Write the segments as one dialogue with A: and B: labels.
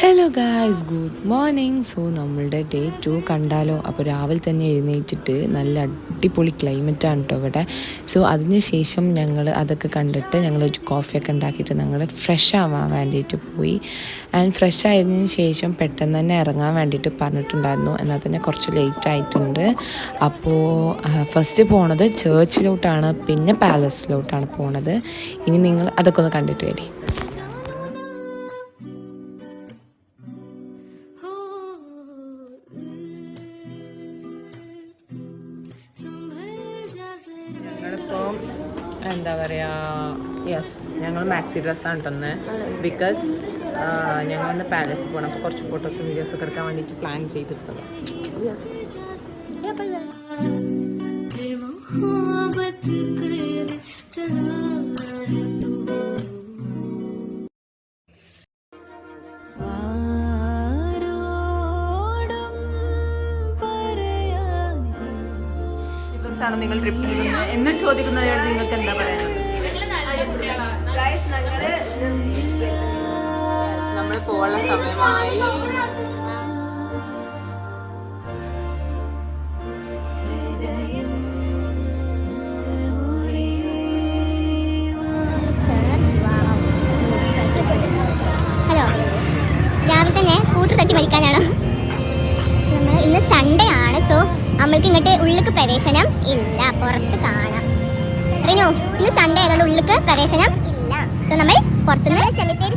A: Hello guys good morning so നമ്മളുടെ day two കണ്ടാലോ? അപ്പോൾ രാവിലെ തന്നെ എഴുന്നേറ്റിട്ട് നല്ല അടിപൊളി ക്ലൈമറ്റാണ് കേട്ടോ ഇവിടെ. സോ അതിന് ശേഷം ഞങ്ങൾ അതൊക്കെ കണ്ടിട്ട് ഞങ്ങൾ ഒരു കോഫിയൊക്കെ ഉണ്ടാക്കിയിട്ട് ഞങ്ങൾ ഫ്രഷ് ആവാൻ വേണ്ടിയിട്ട് പോയി. ആൻഡ് ഫ്രഷ് ആയതിന് ശേഷം പെട്ടെന്ന് തന്നെ ഇറങ്ങാൻ വേണ്ടിയിട്ട് പറഞ്ഞിട്ടുണ്ടായിരുന്നു. എന്നാൽ തന്നെ കുറച്ച് ലേറ്റ് ആയിട്ടുണ്ട്. അപ്പോൾ ഫസ്റ്റ് പോണത് ചേർച്ചിലോട്ടാണ് പിന്നെ പാലസിലോട്ടാണ് പോണത്. ഇനി നിങ്ങൾ അതൊക്കെ ഒന്ന് കണ്ടിട്ട് വരി. ഞങ്ങളിപ്പോ എന്താ പറയാ യെസ് ഞങ്ങൾ മാക്സി ഡ്രസ്സാണ് തന്നെ ബിക്കോസ് ഞങ്ങൾ ഇന്ന് പാലസിൽ പോകണം അപ്പോൾ കുറച്ച് ഫോട്ടോസും വീഡിയോസ് ഒക്കെ എടുക്കാൻ വേണ്ടിയിട്ട് പ്ലാൻ ചെയ്തിരുന്നത് നിങ്ങൾ ട്രിപ്പ് ചെയ്യുന്നത് എന്ന് ചോദിക്കുന്നതിനോട് നിങ്ങൾക്ക് എന്താ പറയാനുള്ളത്? നമ്മൾ പോകാനുള്ള സമയമായി.
B: ഹലോ. രാവിലെ തന്നെ സ്കൂട്ടർ തട്ടി മരിക്കാനാണോ നമ്മൾ ഇന്ന് സൺഡേ ആണ് സോ നമ്മൾക്ക് ഇങ്ങോട്ട് ഉള്ളിക്ക് പ്രവേശനം ഇല്ല. പുറത്ത് കാണാം. റിനു ഇന്ന് സൺഡേ ആയതുകൊണ്ട് ഉള്ളിക്ക് പ്രവേശനം ഇല്ല. സോ നമ്മൾ പുറത്തുനിന്ന് സെമിത്തേരി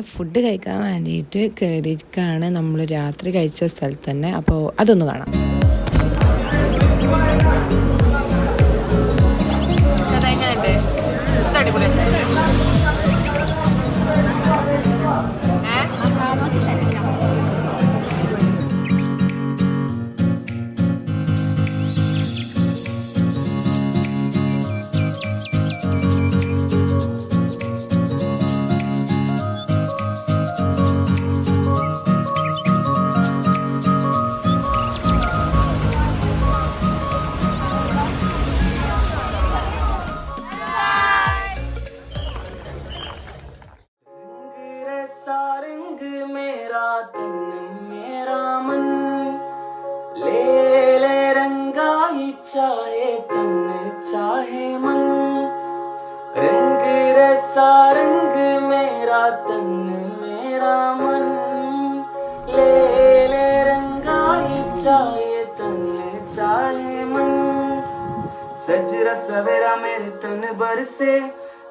A: ഫുഡ് കഴിക്കാൻ വേണ്ടിയിട്ട് കയറിയിരിക്കുകയാണ് നമ്മൾ രാത്രി കഴിച്ച സ്ഥലത്ത് തന്നെ. അപ്പോൾ അതൊന്ന് കാണാം.
C: चाहे तन चाहे मन। रंग रे सारंग मेरा, तन मेरा मन। ले ले रंगाई चाहे तन चाहे मन। सजरा सवेरा मेरे तन बरसे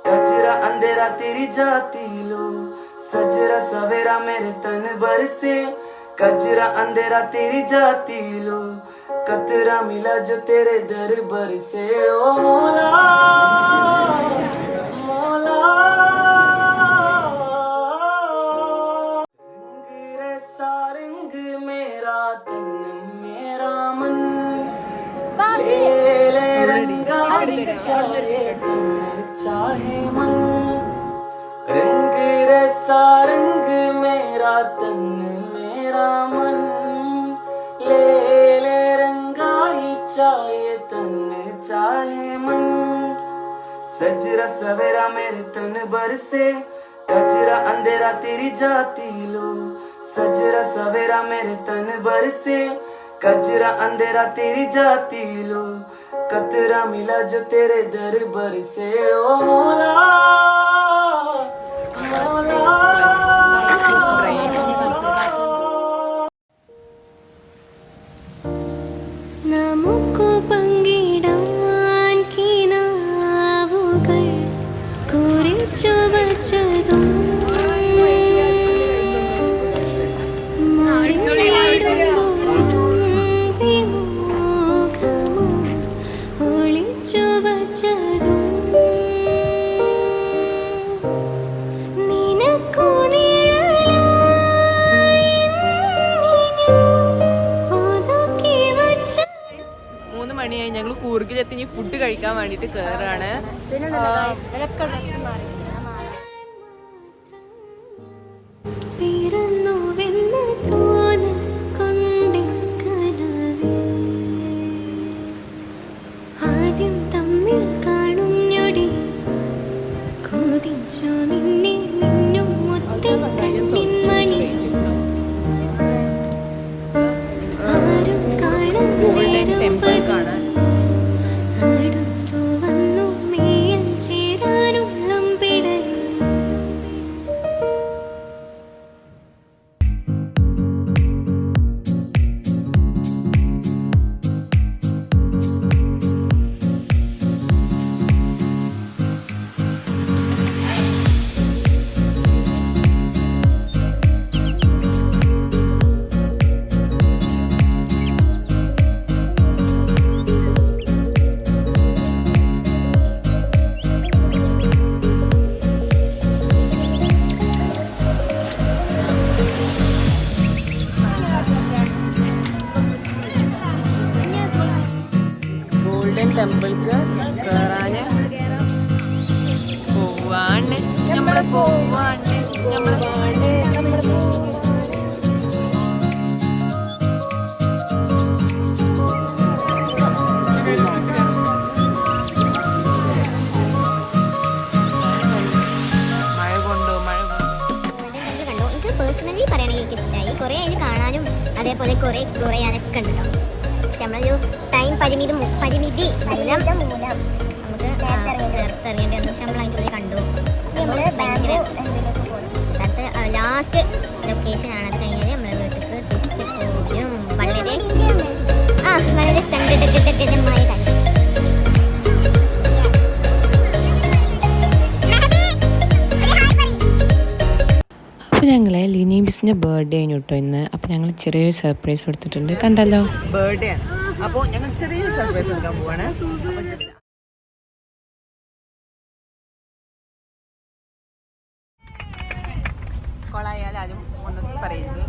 C: कचरा अंधेरा तेरी जाती लो। सजरा सवेरा मेरे तन बरसे कचरा अंधेरा तेरी जाती लो। कतरा मिला जो तेरे दर बर से। ओ मोला मोला। रंग रे सारंग मेरा तन मेरा मन। ले ले रंगाई चाहे तन चाहे मन। सजरा सवेरा मेरे तन बरसे कचरा अंधेरा तेरी जाती लो। सजरा सवेरा मेरे तन बरसे कचरा अंधेरा तेरी जाती लो। कतरा मिला जो तेरे दर बरसे ओ मोला।
D: മറച്ചതും മണിയായി ഞങ്ങൾ കൂർഗിലെത്തി ഫുഡ്
E: കഴിക്കാൻ വേണ്ടിട്ട്
F: കയറാണ് പരിമിതി മൂലം നമുക്ക് നേരത്തെ ഇറങ്ങേണ്ടി വന്നു. പക്ഷെ നമ്മൾ അതിന്റെ ഉള്ളിൽ കണ്ടു. ഭയങ്കര അടുത്ത ലാസ്റ്റ് ലൊക്കേഷൻ ആണ്. അത് കഴിഞ്ഞാൽ നമ്മുടെ വീട്ടിൽ തിരിച്ച് പോരും. വളരെ ആ വളരെ കാര്യം
E: അപ്പോൾ ഞങ്ങളെ ലിനീബിസിന്റെ ബർത്ത്ഡേ കഴിഞ്ഞു കേട്ടോ ഇന്ന്. അപ്പോൾ ഞങ്ങൾ ചെറിയൊരു സർപ്രൈസ് കൊടുത്തിട്ടുണ്ട്. കണ്ടല്ലോ? ബർത്ത്ഡേ ആണ്. അപ്പോൾ ഞങ്ങൾ ചെറിയൊരു സർപ്രൈസ് കൊടുക്കാൻ പോവാണ്. അപ്പോൾ just കൊളായാൽ ആരും ഒന്നും പറയരുത്.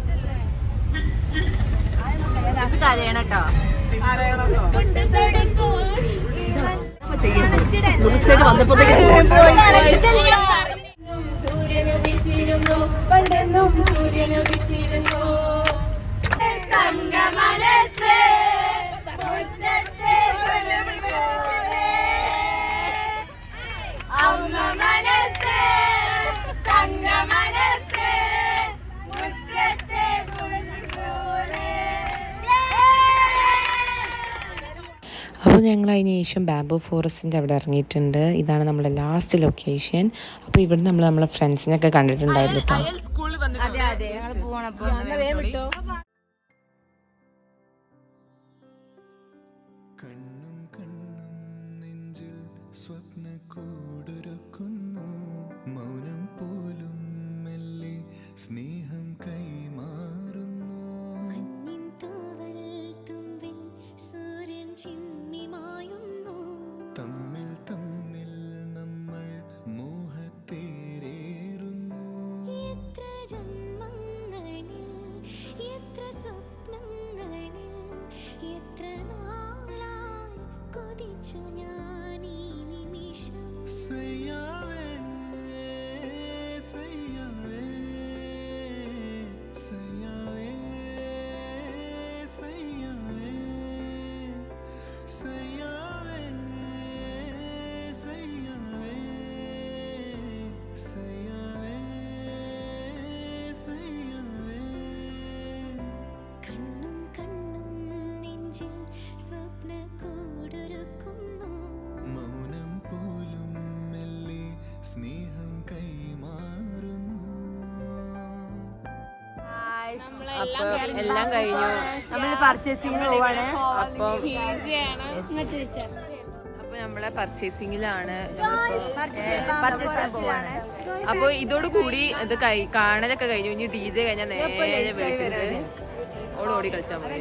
E: മിസ് കരയണം കേട്ടോ. അപ്പോൾ ഞങ്ങൾ അതിന് ശേഷം ബാംബു ഫോറസ്റ്റിന്റെ അവിടെ ഇറങ്ങിയിട്ടുണ്ട്. ഇതാണ് നമ്മുടെ ലാസ്റ്റ് ലൊക്കേഷൻ അപ്പോൾ ഇവിടെ നമ്മൾ നമ്മളെ ഫ്രണ്ട്സിനൊക്കെ കണ്ടിട്ടുണ്ടായിരുന്നു കേട്ടോ അപ്പോൾ എല്ലാം കഴിഞ്ഞു.
G: നമ്മൾ പർച്ചേസിംഗ് പോവാണ്.
E: അപ്പം അപ്പൊ നമ്മളെ
G: പർച്ചേസിംഗ് പോവാണ്.
E: അപ്പൊ ഇതോട് കൂടി ഇത് കാണലൊക്കെ കഴിഞ്ഞു. ഇനി ഡി ജെ കഴിഞ്ഞാൽ നേരെ ഓടി ഓടി കളിച്ചാൽ മതി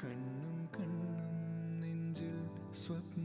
E: കണ്ണും കണ്ണും നെഞ്ചിൽ സ്വപ്ന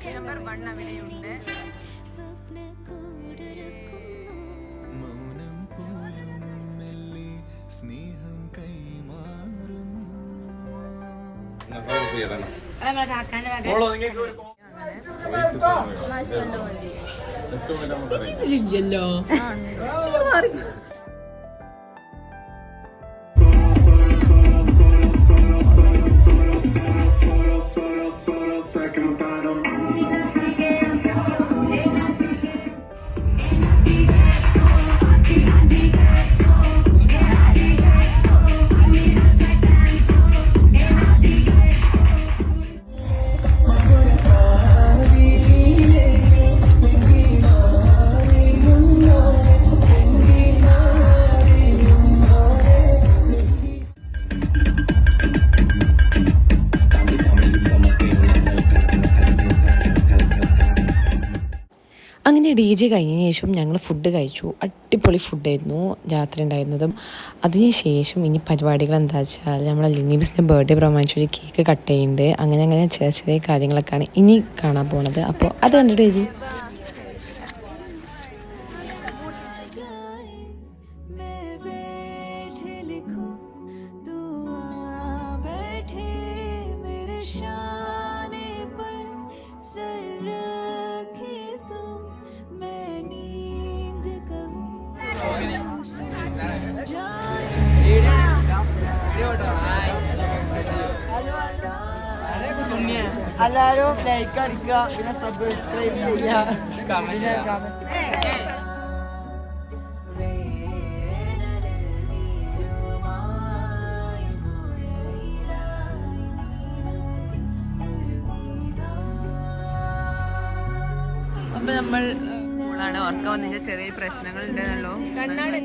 F: ബസ് നമ്പർ വൺ അവിടെയുണ്ട്.
A: ഡി ജെ കഴിഞ്ഞതിന് ശേഷം ഞങ്ങൾ ഫുഡ് കഴിച്ചു. അടിപൊളി ഫുഡായിരുന്നു രാത്രി ഉണ്ടായിരുന്നതും. അതിന് ശേഷം ഇനി പരിപാടികൾ എന്താ വെച്ചാൽ നമ്മളെ ലിനിബിസിന്റെ ബർത്ത്ഡേ പ്രമാണിച്ച് ഒരു കേക്ക് കട്ട് ചെയ്യുന്നുണ്ട്. അങ്ങനെ അങ്ങനെ ചെറിയ ചെറിയ കാര്യങ്ങളൊക്കെയാണ് ഇനി കാണാൻ പോണത്. അപ്പോൾ അത് കണ്ടിട്ട്
H: എല്ലാരും ലൈക്ക് അടിക്കുക പിന്നെ സബ്സ്ക്രൈബ് ചെയ്യുക കമന്റ്
F: അപ്പൊ നമ്മൾ സ്കൂളാണ് ഉറക്കം വന്നിട്ട് ചെറിയ പ്രശ്നങ്ങൾ ഉണ്ടെന്നുള്ളൂ കണ്ണാട്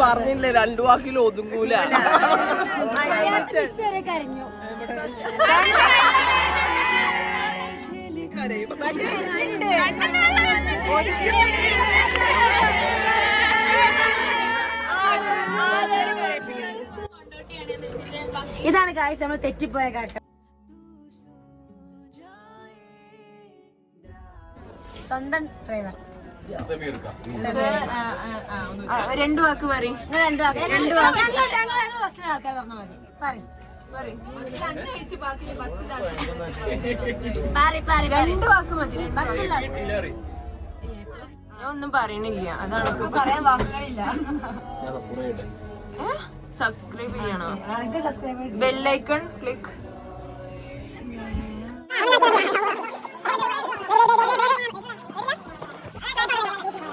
H: പറഞ്ഞില്ലേ രണ്ടു വാക്കിൽ ഒതുങ്ങൂല.
I: ഇതാണ് കാര്യം നമ്മൾ തെറ്റിപ്പോയ കാക്ക. സ്വന്തം ഡ്രൈവർ
F: രണ്ടു വാക്ക് പറയും.
I: രണ്ടു വാക്ക്. രണ്ടു വാക്ക്. ബസ്സിൽ ആൾക്കാർ പറഞ്ഞാൽ മതി. പറയും. രണ്ട് വാക്ക് മതി ബസ്സിൽ
F: ഞാൻ ഒന്നും പറയണില്ല. അതാണ്
I: പറയാൻ വാക്കുകളില്ല.
F: സബ്സ്ക്രൈബ് ചെയ്യണോ? ബെല്ലൈക്കൺ ക്ലിക്ക്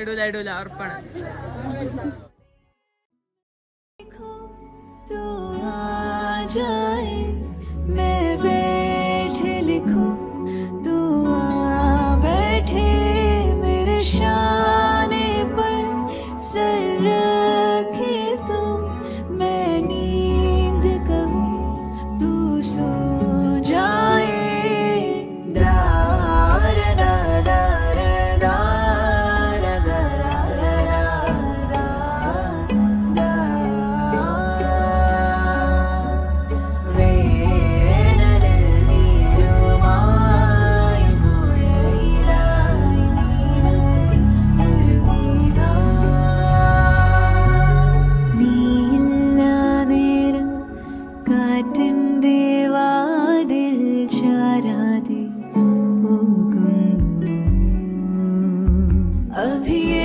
F: ഇടൂല ഇടൂല ഉറപ്പാണ്.
D: Of you.